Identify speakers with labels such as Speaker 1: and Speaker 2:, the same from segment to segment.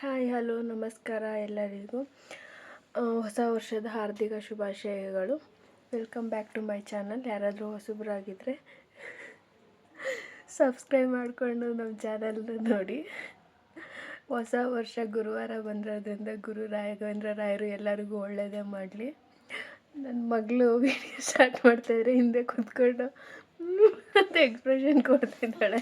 Speaker 1: Hi, hello, ನಮಸ್ಕಾರ ಎಲ್ಲರಿಗೂ. ಹೊಸ ವರ್ಷದ ಹಾರ್ದಿಕ ಶುಭಾಶಯಗಳು. Welcome back to my channel ಯಾರಾದರೂ ಹೊಸಬ್ರಾಗಿದ್ದರೆ ಸಬ್ಸ್ಕ್ರೈಬ್ ಮಾಡಿಕೊಂಡು ನಮ್ಮ ಚಾನಲ್ ನೋಡಿ. ಹೊಸ ವರ್ಷ ಗುರುವಾರ ಬಂದಿರೋದ್ರಿಂದ ಗುರು ರಾಘವೇಂದ್ರ ರಾಯರು ಎಲ್ಲರಿಗೂ ಒಳ್ಳೆಯದೇ ಮಾಡಲಿ. ನನ್ನ ಮಗಳು ವಿಡಿಯೋ ಸ್ಟಾರ್ಟ್ ಮಾಡ್ತಾಯಿದ್ರೆ ಹಿಂದೆ ಕೂತ್ಕೊಂಡು ಅಂತ ಎಕ್ಸ್ಪ್ರೆಷನ್ ಕೊಡ್ತಿದ್ದಾಳೆ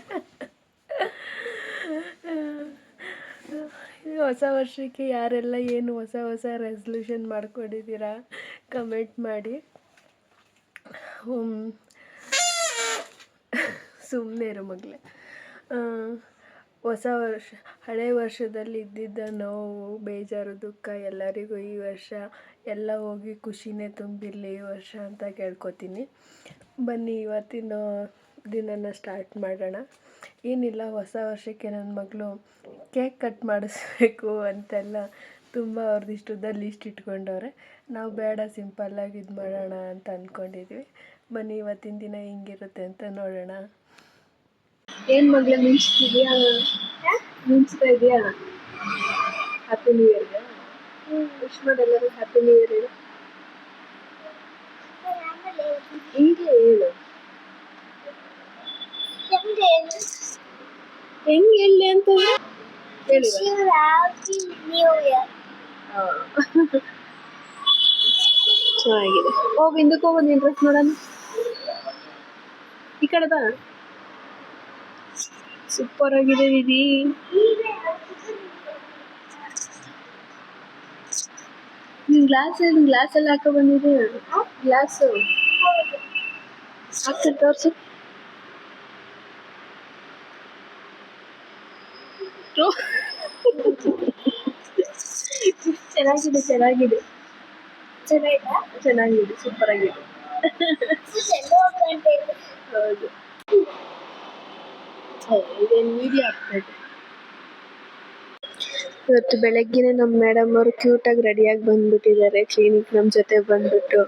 Speaker 1: ಈ ಹೊಸ ವರ್ಷಕ್ಕೆ ಯಾರೆಲ್ಲ ಏನು ಹೊಸ ಹೊಸ ರೆಸಲ್ಯೂಷನ್ ಮಾಡ್ಕೊಂಡಿದ್ದೀರಾ ಕಮೆಂಟ್ ಮಾಡಿ. ಸುಮ್ಮನೆ ಇರೋ ಮಗಳೇ. ಹೊಸ ವರ್ಷ, ಹಳೆ ವರ್ಷದಲ್ಲಿ ಇದ್ದಿದ್ದ ನೋವು, ಬೇಜಾರು, ದುಃಖ ಎಲ್ಲರಿಗೂ ಈ ವರ್ಷ ಎಲ್ಲ ಹೋಗಿ ಖುಷಿನೇ ತುಂಬಿರಲಿ ಈ ವರ್ಷ ಅಂತ ಕೇಳ್ಕೊತೀನಿ. ಬನ್ನಿ, ಇವತ್ತಿನ ದಿನನ ಸ್ಟಾರ್ಟ್ ಮಾಡೋಣ. ಏನಿಲ್ಲ, ಹೊಸ ವರ್ಷಕ್ಕೆ ನನ್ನ ಮಗಳು ಕೇಕ್ ಕಟ್ ಮಾಡಿಸ್ಬೇಕು ಅಂತೆಲ್ಲ ತುಂಬ ಅವ್ರದ್ದಿಷ್ಟುದ್ದ ಲಿಸ್ಟ್ ಇಟ್ಕೊಂಡವ್ರೆ. ನಾವು ಬೇಡ ಸಿಂಪಲ್ಲಾಗಿ ಇದು ಮಾಡೋಣ ಅಂತ ಅಂದ್ಕೊಂಡಿದ್ವಿ ಬನ್ನಿ ಇವತ್ತಿನ ದಿನ ಹೆಂಗಿರುತ್ತೆ ಅಂತ ನೋಡೋಣ. ಏನು ಮಗಳ ಮಿಂಚ್ತಿದ್ಯಾ ಮಿಂಚ್ತಾ ಇದೆಯಾ? ಹ್ಯಾಪಿ ನ್ಯೂ ಇಯರ್ಗೆ ವಿಶ್ ಎಲ್ಲರೂ ಹ್ಯಾಪಿ ನ್ಯೂ ಇಯರ್ ಹೇಳು. ಹೀಗೆ ಹೇಳು. ಹೆಂಗೆ ಹೇಳಿ? ಚೆನ್ನಾಗಿದೆ. ಓ ಹಿಂದಕ್ಕೆ ಹೋಗೋದು ನಿನ್ ಡ್ರೆಸ್ ನೋಡೋಣ. ಈ ಕಡೆ ಬಾ. ಸೂಪರ್ ಆಗಿದೆ ದೀದಿ ನಿನ್ ಗ್ಲಾಸ್ ಗ್ಲಾಸ್ ಎಲ್ಲ ಹಾಕೋ ಬಂದಿದೆ ಗ್ಲಾಸು ಹಾಕಿ ತೋರ್ಸು. ಓ. ಚೆನ್ನಾಗಿದೆ. ಚೆನ್ನಾಗಿದೆ ಚೆನ್ನಾಗಿದೆ ಸೂಪರ್ ಆಗಿದೆ. ಹೌದು. ಇದೇನು ವಿಡಿಯೋ ಆಗ್ತದೆ ಇವತ್ತು ಬೆಳಗ್ಗೆನೆ ನಮ್ಮ ಮೇಡಮ್ ಅವರು ಕ್ಯೂಟಾಗಿ ರೆಡಿಯಾಗಿ ಬಂದ್ಬಿಟ್ಟಿದ್ದಾರೆ. ಕ್ಲಿನಿಕ್ ನಮ್ಮ ಜೊತೆ ಬಂದ್ಬಿಟ್ಟು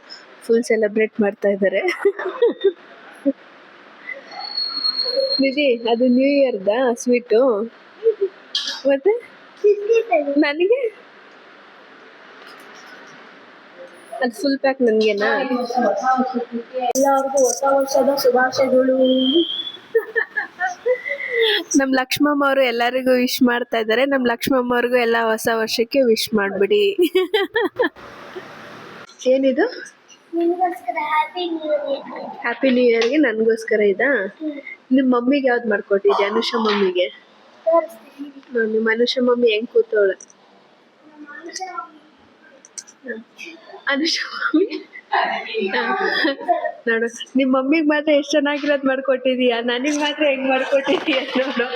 Speaker 1: ಫುಲ್ ಸೆಲೆಬ್ರೇಟ್ ಮಾಡ್ತಾ ಇದ್ದಾರೆ. ನಿಧಿ ಅದು ನ್ಯೂ ಇಯರ್ದಾ ಸ್ವೀಟು ಮತ್ತೆ? ನನಗೆ? ಅದು ಫುಲ್ ಪ್ಯಾಕ್ ನನಗೆನಾ? ಎಲ್ಲರಿಗೂ ಹೊಸ ವರ್ಷದ ಶುಭಾಶಯಗಳು. ನಮ್ಮ ಲಕ್ಷ್ಮಮ್ಮ ಅವರು ಎಲ್ಲರಿಗೂ ವಿಶ್ ಮಾಡ್ತಾ ಇದ್ದಾರೆ ನಮ್ಮ ಲಕ್ಷ್ಮಮ್ಮ ಅವ್ರಿಗೂ ಎಲ್ಲ ಹೊಸ ವರ್ಷಕ್ಕೆ ವಿಶ್ ಮಾಡ್ಬಿಡಿ. ಏನಿದು? ಹ್ಯಾಪಿ ನ್ಯೂ ಇಯರ್ಗೆ ನನಗೋಸ್ಕರ ಇದಾ? ನಿಮ್ ಮಮ್ಮಿಗೆ ಯಾವ್ದು ಮಾಡ್ಕೊಟ್ಟಿದ್ಯಾ? ಅನುಷಾ ಮಮ್ಮಿಗೆ? ನಿಮ್ಮ ಅನುಷ ಮಮ್ಮಿ ಹೆಂಗ್ ಕೂತವಳ? ಅನುಷ ಮಮ್ಮಿ? ನೋಡು ನಿಮ್ಮ ಮಮ್ಮಿಗ್ ಮಾತ್ರ ಎಷ್ಟ್ ಚೆನ್ನಾಗಿರೋದ್ ಮಾಡ್ಕೊಟ್ಟಿದೀಯಾ? ನನಗ್ ಮಾತ್ರ ಹೆಂಗ್ ಮಾಡ್ಕೊಟ್ಟಿದೀಯ ನೋಡು?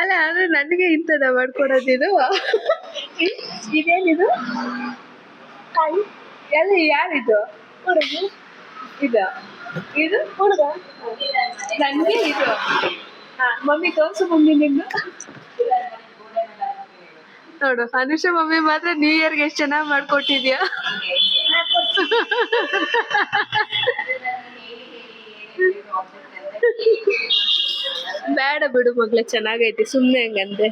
Speaker 1: ಅಲ್ಲ ಆದ್ರೆ ನನಗೆ ಇಂಥದ ಮಾಡ್ಕೊಡೋದಿದು ಇದೇನಿದು? ಎಲ್ಲ ಯಾರಿದು? ಇದು? ಇದು ಹುಡುಗ? ನನಗೆ ಇದು. ಹಾ ಮಮ್ಮಿ ತೋರ್ಸು ಮಮ್ಮಿ ನಿಂದು ನೋಡು ಅನುಷ ಮಮ್ಮಿ ಮಾತ್ರ ನ್ಯೂ ಇಯರ್ಗೆ ಎಷ್ಟು ಚೆನ್ನಾಗಿ ಮಾಡ್ಕೊಟ್ಟಿದ್ಯಾ? ಬೇಡ ಬಿಡು ಮಗ್ಳೆ ಚೆನ್ನಾಗೈತಿ ಸುಮ್ಮನೆ ಹಂಗಂದ್ರೆ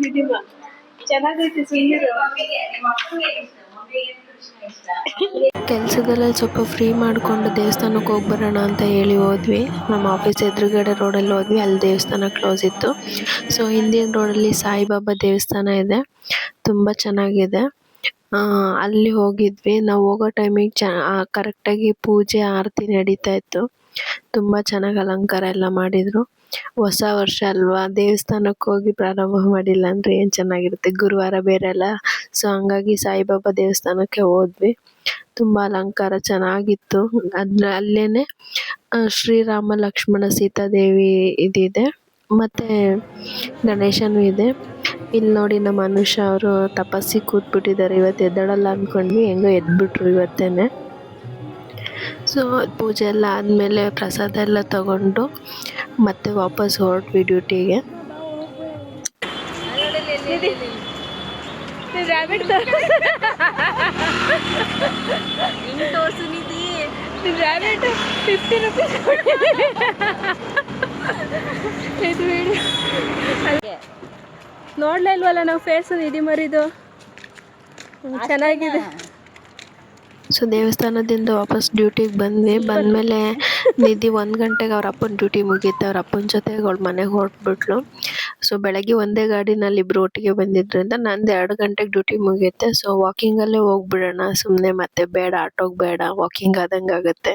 Speaker 1: ನಿಧಿಮ ಚೆನ್ನಾಗೈತಿ ಸುಮ್ಮನಿರು
Speaker 2: ಕೆಲಸದಲ್ಲೇ ಸ್ವಲ್ಪ ಫ್ರೀ ಮಾಡಿಕೊಂಡು ದೇವಸ್ಥಾನಕ್ಕೆ ಹೋಗಿ ಬರೋಣ ಅಂತ ಹೇಳಿ ಹೋದ್ವಿ. ನಮ್ಮ ಆಫೀಸ್ ಎದುರುಗಡೆ ರೋಡಲ್ಲಿ ಹೋದ್ವಿ. ಅಲ್ಲಿ ದೇವಸ್ಥಾನ ಕ್ಲೋಸ್ ಇತ್ತು. ಸೊ ಹಿಂದಿನ ರೋಡಲ್ಲಿ ಸಾಯಿಬಾಬಾ ದೇವಸ್ಥಾನ ಇದೆ. ತುಂಬ ಚೆನ್ನಾಗಿದೆ. ಅಲ್ಲಿ ಹೋಗಿದ್ವಿ. ನಾವು ಹೋಗೋ ಟೈಮಿಗೆ ಚ ಕರೆಕ್ಟಾಗಿ ಪೂಜೆ, ಆರತಿ ನಡೀತಾ ಇತ್ತು. ತುಂಬ ಚೆನ್ನಾಗಿ ಅಲಂಕಾರ ಎಲ್ಲ ಮಾಡಿದರು. ಹೊಸ ವರ್ಷ ಅಲ್ವಾ? ದೇವಸ್ಥಾನಕ್ಕೆ ಹೋಗಿ ಪ್ರಾರಂಭ ಮಾಡಿಲ್ಲ ಅಂದರೆ ಏನು ಚೆನ್ನಾಗಿರುತ್ತೆ? ಗುರುವಾರ ಬೇರೆಲ್ಲ ಸೊ ಹಂಗಾಗಿ ಸಾಯಿಬಾಬಾ ದೇವಸ್ಥಾನಕ್ಕೆ ಹೋದ್ವಿ. ತುಂಬ ಅಲಂಕಾರ ಚೆನ್ನಾಗಿತ್ತು. ಅದ್ರ ಅಲ್ಲೇನೆ ಶ್ರೀರಾಮ ಲಕ್ಷ್ಮಣ ಸೀತಾದೇವಿ ಇದಿದೆ. ಮತ್ತು ಗಣೇಶನೂ ಇದೆ. ಇಲ್ಲಿ ನೋಡಿ ನಮ್ಮ ಅನುಷ ಅವರು ತಪಸ್ಸಿ ಕೂತ್ಬಿಟ್ಟಿದ್ದಾರೆ. ಇವತ್ತು ಎದ್ದಾಳಲ್ಲ ಅಂದ್ಕೊಂಡ್ವಿ ಹೆಂಗೋ ಎದ್ದುಬಿಟ್ರು ಇವತ್ತೇನೆ. ಸೊ ಪೂಜೆ ಎಲ್ಲ ಆದಮೇಲೆ ಪ್ರಸಾದ ಎಲ್ಲ ತಗೊಂಡು ಮತ್ತೆ ವಾಪಸ್ ಹೊರಟ್ವಿ ಡ್ಯೂಟಿಗೆ.
Speaker 3: ನಿಧಿ
Speaker 4: ರ್ಯಾಬಿಟ್ ಫಿಫ್ಟಿ ರುಪೀಸ್ ಇದು ವಿಡಿಯೋ ನೋಡ್ಲೇ ಇಲ್ವಲ್ಲ ನಾವು ಫೇಸ್ ಇದಿ ಮರಿದು? ಚೆನ್ನಾಗಿದೆ.
Speaker 1: ಸೊ ದೇವಸ್ಥಾನದಿಂದ ವಾಪಸ್ ಡ್ಯೂಟಿಗೆ ಬಂದ್ವಿ. ಬಂದಮೇಲೆ ನಿಧಿ ಒಂದು ಗಂಟೆಗೆ ಅವ್ರ ಅಪ್ಪನ ಡ್ಯೂಟಿ ಮುಗೀತು. ಅವ್ರ ಅಪ್ಪನ ಜೊತೆಗೆ ಅವ್ಳು ಮನೆಗೆ ಹೊರಟ್ಬಿಟ್ಲು. ಸೊ ಬೆಳಗ್ಗೆ ಒಂದೇ ಗಾಡಿನಲ್ಲಿ ಇಬ್ರು ಒಟ್ಟಿಗೆ ಬಂದಿದ್ರಿಂದ ನಂದು ಎರಡು ಗಂಟೆಗೆ ಡ್ಯೂಟಿ ಮುಗಿಯುತ್ತೆ. ಸೊ ವಾಕಿಂಗಲ್ಲೇ ಹೋಗ್ಬಿಡೋಣ ಸುಮ್ಮನೆ ಮತ್ತೆ ಬೇಡ, ಆಟೋಗೆ ಬೇಡ ವಾಕಿಂಗ್ ಆದಂಗೆ ಆಗುತ್ತೆ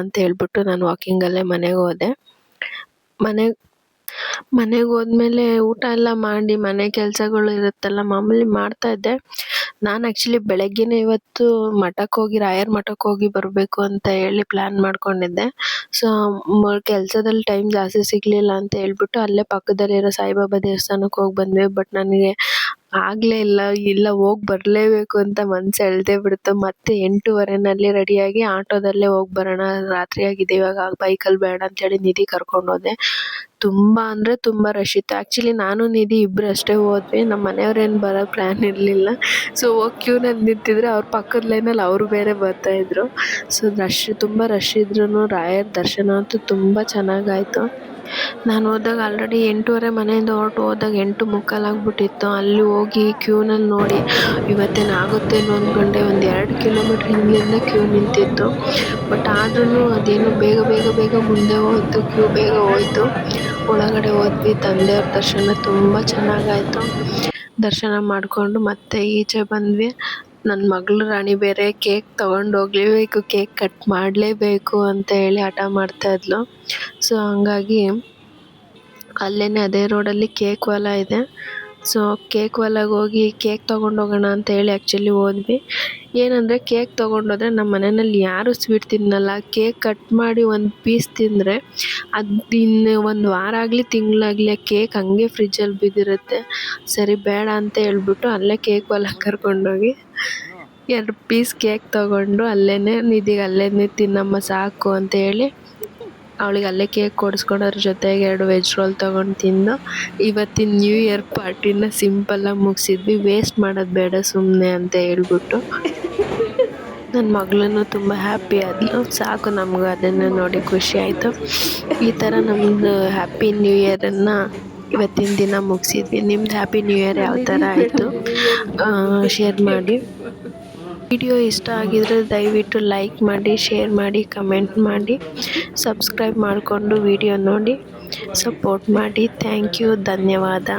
Speaker 1: ಅಂತ ಹೇಳ್ಬಿಟ್ಟು ನಾನು ವಾಕಿಂಗಲ್ಲೇ ಮನೆಗೆ ಹೋದೆ. ಮನೆಗೆ ಮನೆಗೆ ಹೋದ್ಮೇಲೆ ಊಟ ಎಲ್ಲ ಮಾಡಿ, ಮನೆ ಕೆಲಸಗಳು ಇರುತ್ತಲ್ಲ ಮಾಮೂಲಿ ಮಾಡ್ತಾ ಇದ್ದೆ. ನಾನು ಆ್ಯಕ್ಚುಲಿ ಬೆಳಗ್ಗೆನೇ ಇವತ್ತು ಮಠಕ್ಕೆ ಹೋಗಿ, ರಾಯರ್ ಮಠಕ್ಕೆ ಹೋಗಿ ಬರಬೇಕು ಅಂತ ಹೇಳಿ ಪ್ಲ್ಯಾನ್ ಮಾಡ್ಕೊಂಡಿದ್ದೆ. ಸೊ ಕೆಲಸದಲ್ಲಿ ಟೈಮ್ ಜಾಸ್ತಿ ಸಿಗಲಿಲ್ಲ ಅಂತ ಹೇಳ್ಬಿಟ್ಟು ಅಲ್ಲೇ ಪಕ್ಕದಲ್ಲಿರೋ ಸಾಯಿಬಾಬಾ ದೇವಸ್ಥಾನಕ್ಕೆ ಹೋಗಿ ಬಂದ್ವಿ. ಬಟ್ ನನಗೆ ಆಗಲೇ ಇಲ್ಲ ಇಲ್ಲ ಹೋಗಿ ಬರಲೇಬೇಕು ಅಂತ ಮನಸ್ಸು ಎಳ್ದೇ ಬಿಡ್ತು. ಮತ್ತೆ ಎಂಟೂವರೆನಲ್ಲಿ ರೆಡಿಯಾಗಿ ಆಟೋದಲ್ಲೇ ಹೋಗಿ ಬರೋಣ. ರಾತ್ರಿ ಆಗಿದೆ, ಇವಾಗ ಬೈಕಲ್ಲಿ ಬೇಡ ಅಂತೇಳಿ ನಿಧಿ ಕರ್ಕೊಂಡು ಹೋದೆ. ತುಂಬ ಅಂದರೆ ತುಂಬ ರಶ್ ಇತ್ತು. ಆ್ಯಕ್ಚುಲಿ ನಾನು ನಿಧಿ ಇಬ್ಬರು ಅಷ್ಟೇ ಹೋದ್ವಿ. ನಮ್ಮ ಮನೆಯವ್ರೇನು ಬರೋ ಪ್ಲ್ಯಾನ್ ಇರಲಿಲ್ಲ. ಸೊ ಹೋಗಿ ಕ್ಯೂನಲ್ಲಿ ನಿಂತಿದ್ರೆ ಅವ್ರ ಪಕ್ಕದ ಲೈನಲ್ಲಿ ಅವರು ಬೇರೆ ಬರ್ತಾಯಿದ್ರು ಸೊ ರಶ್ ತುಂಬ ರಶ್ ಇದ್ರೂ ರಾಯರ ದರ್ಶನ ಅಂತೂ ತುಂಬ ಚೆನ್ನಾಗಾಯಿತು ನಾನು ಹೋದಾಗ ಆಲ್ರೆಡಿ ಎಂಟೂವರೆ ಮನೆಯಿಂದ ಹೊರಟು ಹೋದಾಗ ಎಂಟು ಮುಕ್ಕಾಲು ಆಗ್ಬಿಟ್ಟಿತ್ತು ಅಲ್ಲಿ ಹೋಗಿ ಕ್ಯೂನಲ್ಲಿ ನೋಡಿ, ಇವತ್ತೇನು ಆಗುತ್ತೇನೋ ಅಂದ್ಕೊಂಡೆ ಒಂದು ಎರಡು ಕಿಲೋಮೀಟ್ರ್ ಹಿಂದಿಂದ ಕ್ಯೂ ನಿಂತಿತ್ತು. ಬಟ್ ಆದ್ರೂ ಅದೇನೋ ಬೇಗ ಬೇಗ ಬೇಗ ಮುಂದೆ ಹೋಯ್ತು ಕ್ಯೂ ಬೇಗ ಹೋಯ್ತು. ಒಳಗಡೆ ಹೋದ್ವಿ, ತಂದೆಯವ್ರ ದರ್ಶನ ತುಂಬ ಚೆನ್ನಾಗಾಯಿತು. ದರ್ಶನ ಮಾಡಿಕೊಂಡು ಮತ್ತೆ ಈಚೆ ಬಂದ್ವಿ. ನನ್ನ ಮಗಳು ರಾಣಿ ಬೇರೆ ಕೇಕ್ ತೊಗೊಂಡು ಹೋಗಲೇಬೇಕು, ಕೇಕ್ ಕಟ್ ಮಾಡಲೇಬೇಕು ಅಂತ ಹೇಳಿ ಹಠ ಮಾಡ್ತಾ ಇದ್ಲು. ಸೊ ಹಂಗಾಗಿ ಅಲ್ಲೇ ಅದೇ ರೋಡಲ್ಲಿ ಕೇಕ್ ವಾಲ ಇದೆ. ಸೊ ಕೇಕ್ ವಾಲಾಗೆ ಹೋಗಿ ಕೇಕ್ ತೊಗೊಂಡು ಹೋಗೋಣ ಅಂತ ಹೇಳಿ ಆ್ಯಕ್ಚುಲಿ ಹೋದ್ವಿ. ಏನಂದರೆ ಕೇಕ್ ತೊಗೊಂಡೋದ್ರೆ ನಮ್ಮ ಮನೆಯಲ್ಲಿ ಯಾರು ಸ್ವೀಟ್ ತಿನ್ನಲ್ಲ. ಕೇಕ್ ಕಟ್ ಮಾಡಿ ಒಂದು ಪೀಸ್ ತಿಂದರೆ ಅದು ಇನ್ನು ಒಂದು ವಾರ ಆಗಲಿ ತಿಂಗಳಾಗಲಿ ಆ ಕೇಕ್ ಹಂಗೆ ಫ್ರಿಜ್ಜಲ್ಲಿ ಬಿದ್ದಿರುತ್ತೆ. ಸರಿ, ಬೇಡ ಅಂತ ಹೇಳ್ಬಿಟ್ಟು ಅಲ್ಲೇ ಕೇಕ್ ವಾಲಾಗೆ ಕರ್ಕೊಂಡೋಗಿ ಎರಡು ಪೀಸ್ ಕೇಕ್ ತಗೊಂಡು ಅಲ್ಲೇ ನಿಧಿಗೆ ಅಲ್ಲೇ ತಿನ್ನಮ್ಮ ಸಾಕು ಅಂತ ಹೇಳಿ ಅವಳಿಗೆ ಅಲ್ಲೇ ಕೇಕ್ ಕೊಡಿಸ್ಕೊಂಡು ಅದ್ರ ಜೊತೆಗೆ ಎರಡು ವೆಜ್ ರೋಲ್ ತೊಗೊಂಡು ತಿಂದು ಇವತ್ತಿನ ನ್ಯೂ ಇಯರ್ ಪಾರ್ಟಿನ ಸಿಂಪಲ್ಲಾಗಿ ಮುಗಿಸಿದ್ವಿ. ವೇಸ್ಟ್ ಮಾಡೋದು ಬೇಡ ಸುಮ್ಮನೆ ಅಂತ ಹೇಳ್ಬಿಟ್ಟು. ನನ್ನ ಮಗಳೂ ತುಂಬ ಹ್ಯಾಪಿ ಆದ್ಲು. ಸಾಕು ನಮಗೂ ಅದನ್ನು ನೋಡಿ ಖುಷಿ ಆಯಿತು. ಈ ಥರ ನಮ್ಮದು ಹ್ಯಾಪಿ ನ್ಯೂ ಇಯರನ್ನು ಇವತ್ತಿನ ದಿನ ಮುಗಿಸಿದ್ವಿ. ನಿಮ್ದು ಹ್ಯಾಪಿ ನ್ಯೂ ಇಯರ್ ಯಾವ ಥರ ಆಯಿತು? ಶೇರ್ ಮಾಡಿ. ವಿಡಿಯೋ ಇಷ್ಟ ಆಗಿದ್ರೆ ದಯವಿಟ್ಟು ಲೈಕ್ ಮಾಡಿ ಶೇರ್ ಮಾಡಿ ಕಮೆಂಟ್ ಮಾಡಿ. ಸಬ್ಸ್ಕ್ರೈಬ್ ಮಾಡಿಕೊಂಡು ವಿಡಿಯೋ ನೋಡಿ. ಸಪೋರ್ಟ್ ಮಾಡಿ. ಥ್ಯಾಂಕ್ ಯು ಧನ್ಯವಾದ.